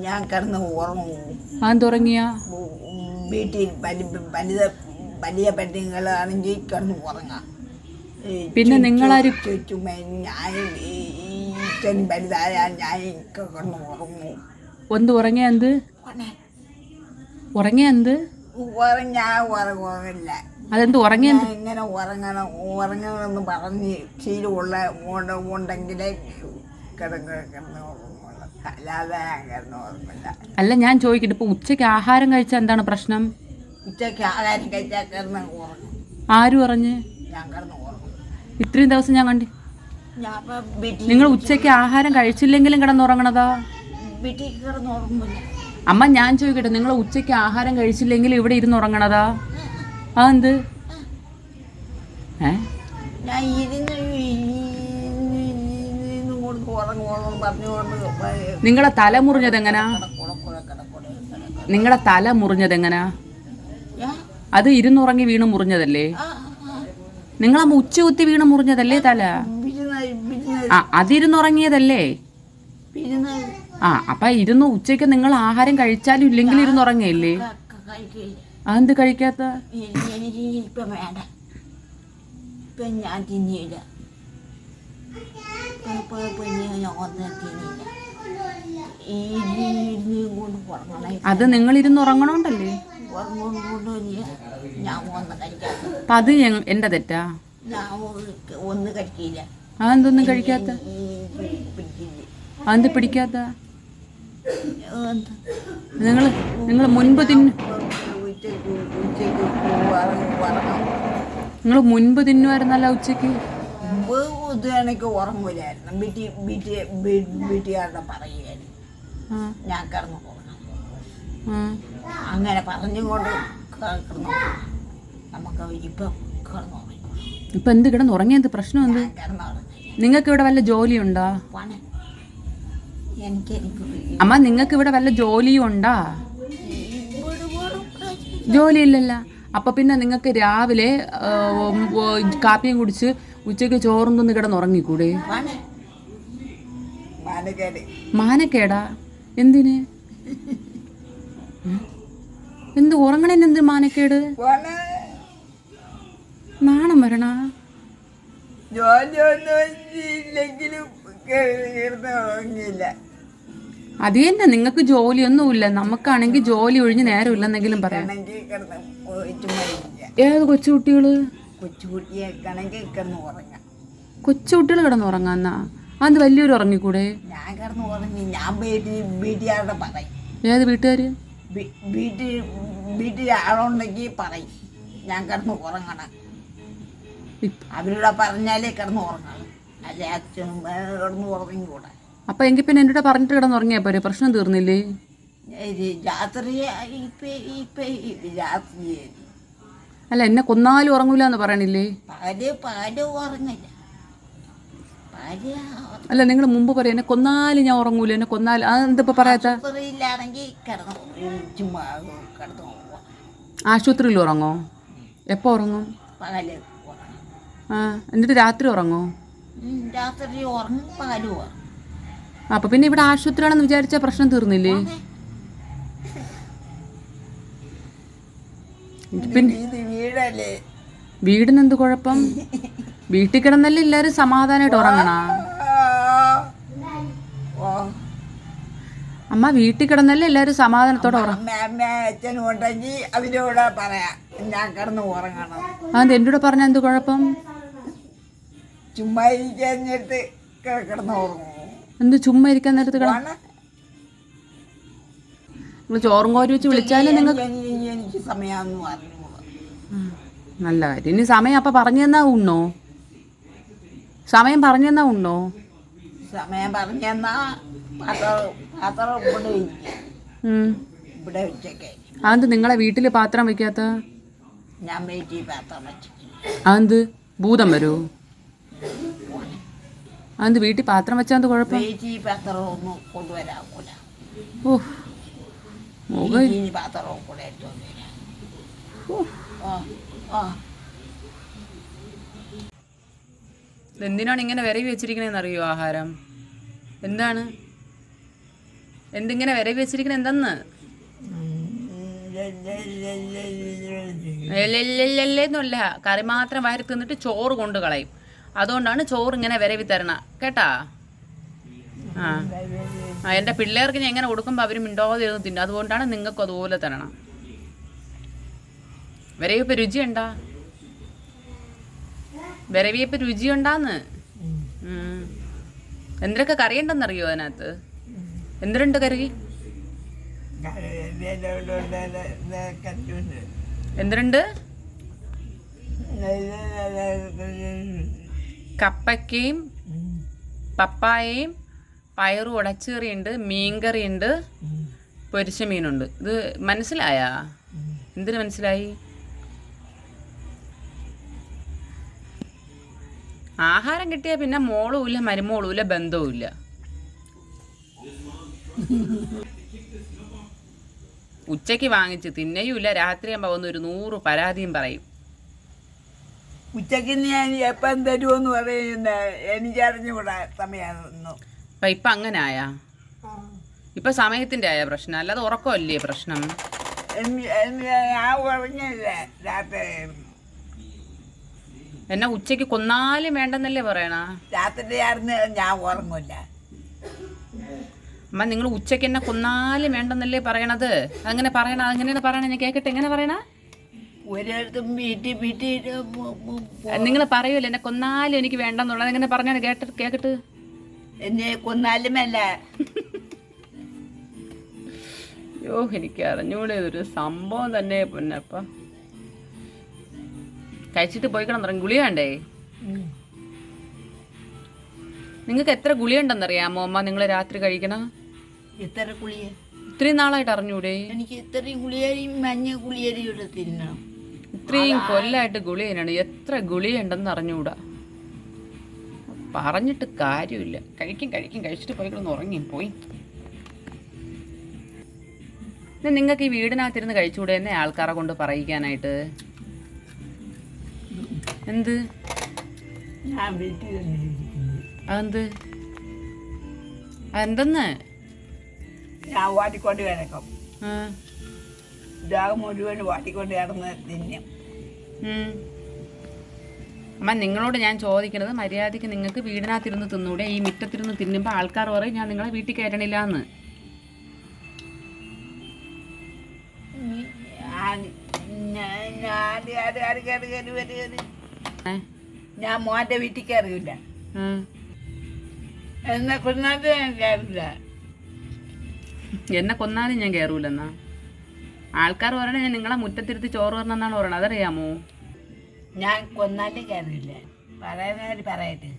ഞാൻ കിടന്ന് ഉറങ്ങും. അതെന്ത് ഉറങ്ങിയ? വീട്ടിൽ വലിയ വലുത് വലിയ പെണ്ണുങ്ങളാണെങ്കിൽ കിടന്ന് ഉറങ്ങാം. പിന്നെ നിങ്ങളാരും- ചുറ്റും ഞാൻ ഈ ഈ ഇച്ചൻ വലുതായ ഞാൻ കിടന്ന് ഉറങ്ങും. ഒന്ന് ഉറങ്ങിയ എന്ത്? ഉറങ്ങിയ എന്ത്? ഞാൻ ഉറങ്ങില്ല അതെന്ത് ഉറങ്ങിയ ഇങ്ങനെ ഉറങ്ങണം ഉറങ്ങണമെന്ന് പറഞ്ഞ് ശീലമുള്ള ഉണ്ട- ഉണ്ടെങ്കിലേ കിടന്ന് കിടന്ന് അല്ലാതെ അല്ല ഞാൻ ചോദിക്കട്ടെ ഇപ്പൊ ഉച്ചയ്ക്ക് ആഹാരം കഴിച്ച എന്താണ് പ്രശ്നം? ഉച്ചയ്ക്ക് ആഹാരം കഴിച്ചാൽ കിടന്ന് ഉറങ്ങും. ആര് പറഞ്ഞ് ഞാൻ കിടന്ന് ഉറങ്ങും. ഇത്രയും ദിവസം ഞാൻ കണ്ടി ഞാൻ ഇപ്പം വീട്ടിൽ നിങ്ങൾ ഉച്ചയ്ക്ക് ആഹാരം കഴിച്ചില്ലെങ്കിലും കിടന്നുറങ്ങണതാ വീട്ടിൽ കിടന്ന് ഉറങ്ങുമില്ല അമ്മ ഞാൻ ചോദിക്കട്ടെ നിങ്ങൾ ഉച്ചയ്ക്ക് ആഹാരം കഴിച്ചില്ലെങ്കിൽ ഇവിടെ ഇരുന്ന് ഉറങ്ങണതാ? അതെന്ത്? ഏ? ഞാൻ ഇരുന്ന് നിങ്ങളെ തല മുറിഞ്ഞത് എങ്ങനാ? കിടക്കൂടെ കൂടെ കിടക്കൂടെ കിടക്കൂടെ നിങ്ങളെ തല മുറിഞ്ഞത് എങ്ങനാ? ഞാൻ അത് ഇരുന്നുറങ്ങി വീണ് മുറിഞ്ഞതല്ലേ? നിങ്ങളമ്മ ഉച്ച കുത്തി വീണ് മുറിഞ്ഞതല്ലേ തല? ആ അതിരുന്നുറങ്ങിയതല്ലേ? ആ അപ്പൊ ഇരുന്ന് ഉച്ചയ്ക്ക് നിങ്ങൾ ആഹാരം കഴിച്ചാലും ഇല്ലെങ്കിൽ ഇരുന്നുറങ്ങിയല്ലേ അതെന്ത് കഴിക്കാത്ത? ഞാൻ തിന്നിയില്ല അത് നിങ്ങൾ ഇരുന്ന് ഉറങ്ങണോണ്ടല്ലേ അപ്പൊ അത് എന്റെ തെറ്റാ? ഒന്നും കഴിക്കില്ല. അതെന്തൊന്നും കഴിക്കാത്ത? അതെന്ത് പിടിക്കാത്ത? നിങ്ങൾ നിങ്ങൾ മുൻപ് തിന്നു നിങ്ങൾ മുൻപ് തിന്നുമായിരുന്നല്ല ഉച്ചയ്ക്ക്? മുമ്പ് ഉദ്യാനക്ക് ഉറങ്ങൂലായിരുന്നു. വീട്ടി വീട്ടി വീട്ടുകാരുടെ പറയുമായിരുന്നു ആ, ഞാൻ കിടന്നു പോകണം. അങ്ങനെ പറഞ്ഞുകൊണ്ട് കിടന്നു നമുക്ക് ഇപ്പം കിടന്നു ഇപ്പൊ എന്ത് കിടന്ന് ഉറങ്ങിയത് പ്രശ്നം എന്ത്? നിങ്ങൾക്ക് ഇവിടെ വല്ല ജോലിയുണ്ടോ അമ്മ നിങ്ങൾക്ക് ഇവിടെ വല്ല ജോലിയും ഉണ്ടാ? ജോലിയില്ലല്ല. അപ്പൊ പിന്നെ നിങ്ങൾക്ക് രാവിലെ കാപ്പിയും കുടിച്ച് ഉച്ചയ്ക്ക് ചോറും തിന്ന് കിടന്നുറങ്ങിക്കൂടെ മാനക്കേട്. എന്തിന്? എന്ത് ഉറങ്ങണേന് എന്ത് മാനക്കേട്? നാണം വരണ? അത് തന്നെ നിങ്ങൾക്ക് ജോലിയൊന്നുമില്ല. നമുക്കാണെങ്കിൽ ജോലി ഒഴിഞ്ഞ് നേരമില്ലെന്നെങ്കിലും പറയാം. ഏത് കൊച്ചുകുട്ടികൾ? കൊച്ചുകുട്ടിയെ കണക്ക് കിടന്ന് ഉറങ്ങാം കൊച്ചുകുട്ടികൾ കിടന്നുറങ്ങാന്നാ? അത് വലിയൊരു ഉറങ്ങിക്കൂടെ? ഞാൻ കിടന്ന് ഉറങ്ങി ഞാൻ വീട്ടിൽ വീട്ടുകാരുടെ പറയും. ഏത് വീട്ടുകാർ വീട്ടിൽ വീട്ടിൽ ആളുണ്ടെങ്കിൽ പറയും. ഞാൻ കിടന്ന് ഉറങ്ങണം അവരോട് പറഞ്ഞാലേ കിടന്ന് ഉറങ്ങണം അല്ലെ അച്ഛനും കിടന്ന് ഉറങ്ങിക്കൂടെ അപ്പൊ എങ്കിൽ പിന്നെ എന്നോട് പറഞ്ഞിട്ട് കിടന്നുറങ്ങിയാ പോരെ? പ്രശ്നം തീർന്നില്ലേ? രാത്രി ഇപ്പം ഇപ്പം രാത്രി അല്ല എന്നെ കൊന്നാലും ഉറങ്ങൂല എന്ന് പറയണില്ലേ ഉറങ്ങില്ല. അല്ല നിങ്ങൾ മുമ്പ് പറയും എന്നെ കൊന്നാലും ഞാൻ ഉറങ്ങൂല എന്നെ കൊന്നാലും. അതെന്തിപ്പോ പറയാത്ത? ആശുപത്രിയിലാണെങ്കിൽ കിടന്ന് ചുമ്മാ കിടന്ന് ആശുപത്രിയിൽ ഉറങ്ങോ? എപ്പോ ഉറങ്ങും? പകൽ ഉറങ്ങും. ആ എന്നിട്ട് രാത്രി ഉറങ്ങോ? ഉം, രാത്രി ഉറങ്ങും പകലും ഉറങ്ങും. അപ്പൊ പിന്നെ ഇവിടെ ആശുപത്രിയാണെന്ന് വിചാരിച്ച പ്രശ്നം തീർന്നില്ലേ? പിന്നെ വീടല്ലേ? വീടിന് എന്ത് കുഴപ്പം? വീട്ടിൽ കിടന്നല്ലേ എല്ലാരും സമാധാനമായിട്ട് ഉറങ്ങണ? അമ്മ വീട്ടിൽ കിടന്നല്ലേ എല്ലാരും സമാധാനത്തോടെ അതെന്റെ അമ്മ അമ്മ അച്ഛനും ഉണ്ടെങ്കിൽ അവരോട് പറയാം. ഞാൻ കിടന്ന് ഉറങ്ങണം. അതെന്ത് എന്റെ കൂടെ പറഞ്ഞ എന്ത് കുഴപ്പം? ചുമ്മാ ഇരിക്കാഞ്ഞിട്ട് കിടന്ന് ഉറങ്ങും. എന്ത് ചുമ്മാ ഇരിക്കാൻ നേരത്ത് കിടന്നു നിങ്ങൾ ചോറും കോരി വെച്ച് വിളിച്ചാലും നിങ്ങൾ എനിക്ക് അറിഞ്ഞൂടാ നല്ല കാര്യം. ഇനി സമയം അപ്പൊ പറഞ്ഞു തന്നാ ഉണ്ടോ സമയം പറഞ്ഞു തന്നാ ഉണ്ടോ സമയം പറഞ്ഞെന്നാ പാത്രം പാത്രം ഇവിടെ ഇരിക്കും ഉം. ഇവിടെ വെച്ചേക്കെ. അതെന്ത് നിങ്ങളെ വീട്ടിൽ പാത്രം വെക്കാത്ത? ഞാൻ വീട്ടിൽ പാത്രം അതെന്ത്? ഭൂതം വരൂ? അതെന്ത് വീട്ടിൽ പാത്രം വെച്ചാൽ എന്ത് കുഴപ്പം? വീട്ടിൽ പാത്രം ഒന്നും ഓ മുഖം ഇനി പാത്രവും കൂടെ എടുത്തോണ്ട് വരാം എന്തിനാണ് ഇങ്ങനെ വിരവി വെച്ചിരിക്കണേന്ന് അറിയോ ആഹാരം? എന്താണ്? എന്തിങ്ങനെ വിരവി വെച്ചിരിക്കണ? എന്തെന്ന്? എല്ലെല്ലെല്ലെന്നല്ല കറി മാത്രം വാരി തിന്നിട്ട് ചോറ് കൊണ്ട് കളയും അതുകൊണ്ടാണ് ചോറ് ഇങ്ങനെ വിരവി തരണ കേട്ടാ ആ ആ എന്റെ പിള്ളേർക്ക് ഞാൻ എങ്ങനെ കൊടുക്കുമ്പോൾ അവർ മിണ്ടാതെ ഇരുന്ന് തിന്നും അതുകൊണ്ടാണ് നിങ്ങൾക്കും അതുപോലെ തരണം വിരവിയപ്പ് രുചിയുണ്ടാ? വിരവിയപ്പ് രുചിയുണ്ടാന്ന്. എന്തിനൊക്കെ കറിയുണ്ടെന്നറിയോ അതിനകത്ത്? എന്തിനുണ്ട് കറി? എന്തിനുണ്ട് കപ്പയ്ക്കയും പപ്പായയും പയറും ഉടച്ചുകറിയുണ്ട് മീൻകറിയുണ്ട് പൊരിച്ച മീനുണ്ട്. ഇത് മനസ്സിലായാ? എന്തിനു മനസ്സിലായി? ആഹാരം കിട്ടിയാൽ പിന്നെ മോളും ഇല്ല മരുമോളും ഇല്ല ബന്ധവും ഇല്ല. ഉച്ചയ്ക്ക് വാങ്ങിച്ച് തിന്നയുമില്ല രാത്രിയാകുമ്പോൾ വന്ന് ഒരു നൂറ് പരാതിയും പറയും. ഉച്ചയ്ക്ക് ഞാൻ എപ്പം തരുമെന്ന് പറയുന്ന? എനിക്കറിഞ്ഞുകൂടാ സമയമൊന്നും അപ്പം ഇപ്പം അങ്ങനെ ആയാ? ഇപ്പം സമയത്തിന്റെ ആയ പ്രശ്നം? അല്ലാതെ ഉറക്കമല്ലേ പ്രശ്നം? ഞാൻ ഉറങ്ങില്ല രാത്രി? എന്നെ ഉച്ചയ്ക്ക് കൊന്നാലും വേണ്ടെന്നല്ലേ പറയണ? രാത്രി ആയിരുന്നു ഞാൻ ഉറങ്ങില്ല. അമ്മ നിങ്ങൾ ഉച്ചയ്ക്ക് എന്നെ കൊന്നാലും വേണ്ടെന്നല്ലേ പറയണത്? അങ്ങനെ പറയണ അങ്ങനെയാണ് പറയണ ഞാൻ കേക്കട്ടെ എങ്ങനെ പറയണ? ഒരിടത്തും വീട്ടിൽ വീട്ടിൽ നിങ്ങൾ പറയുമല്ലോ എന്നെ കൊന്നാലും എനിക്ക് വേണ്ടെന്നുള്ളത്. എങ്ങനെ പറഞ്ഞാണ് കേട്ടിട്ട് കേക്കട്ട്. എന്നെ കൊന്നാലുമല്ല യോ എനിക്ക് അറിഞ്ഞൂടെ ഇതൊരു സംഭവം തന്നെ പൊന്നപ്പ. കഴിച്ചിട്ട് പോയി തുടങ്ങി ഗുളിക വേണ്ടേ നിങ്ങൾക്ക് എത്ര ഗുളിയുണ്ടെന്നറിയാമോ അമ്മ? നിങ്ങൾ രാത്രി കഴിക്കണ? എത്ര കുളിയ ഇത്രയും നാളായിട്ട് അറിഞ്ഞൂടെ? എനിക്ക് ഇത്രയും കുളിയരിയും മഞ്ഞ ഗുളിയരിയും ഇവിടെ തിന്നണം. ഇത്രയും കൊല്ലായിട്ട് ഗുളികനാണ് എത്ര ഗുളിയുണ്ടെന്ന് അറിഞ്ഞൂടാ. പറഞ്ഞിട്ട് കാര്യമില്ല. കഴിക്കും കഴിക്കും. കഴിച്ചിട്ട് പോയി കിടന്ന് ഉറങ്ങി. പോയി. നിങ്ങൾക്ക് ഈ വീടിനകത്തിരുന്ന് കഴിച്ചുകൂടെ എന്നെ ആൾക്കാരെ കൊണ്ട് പറയിക്കാനായിട്ട്? എന്ത് ഞാൻ വീട്ടിൽ അതെന്ത് അതെന്തെന്ന് ഞാൻ വാട്ടിക്കൊണ്ട് കിടക്കും ഇതാകെ മുഴുവൻ വാട്ടിക്കൊണ്ട് കിടന്ന് തിന്നും അമ്മ നിങ്ങളോട് ഞാൻ ചോദിക്കുന്നത് മര്യാദയ്ക്ക് നിങ്ങൾക്ക് വീടിനകത്തിരുന്ന് തിന്നൂടെ ഈ മുറ്റത്തിരുന്ന് തിന്നുമ്പോൾ ആൾക്കാർ പറയും ഞാൻ നിങ്ങളെ വീട്ടിൽ കയറണില്ല എന്ന് ഞാൻ ഞാൻ മോന്റെ വീട്ടിൽ കയറിയില്ല എന്നെ കൊന്നാലും ഞാൻ കയറില്ല എന്നെ കൊന്നാലും ഞാൻ കയറൂലെന്നാ ആൾക്കാർ പറയണേ ഞാൻ നിങ്ങളെ മുറ്റത്തിരുത്തി ചോറ് വരണമെന്നാണ് പറയണത് അതറിയാമോ? ഞാൻ കൊന്നാലും കയറില്ല പറയുന്നവർ പറയട്ടെ.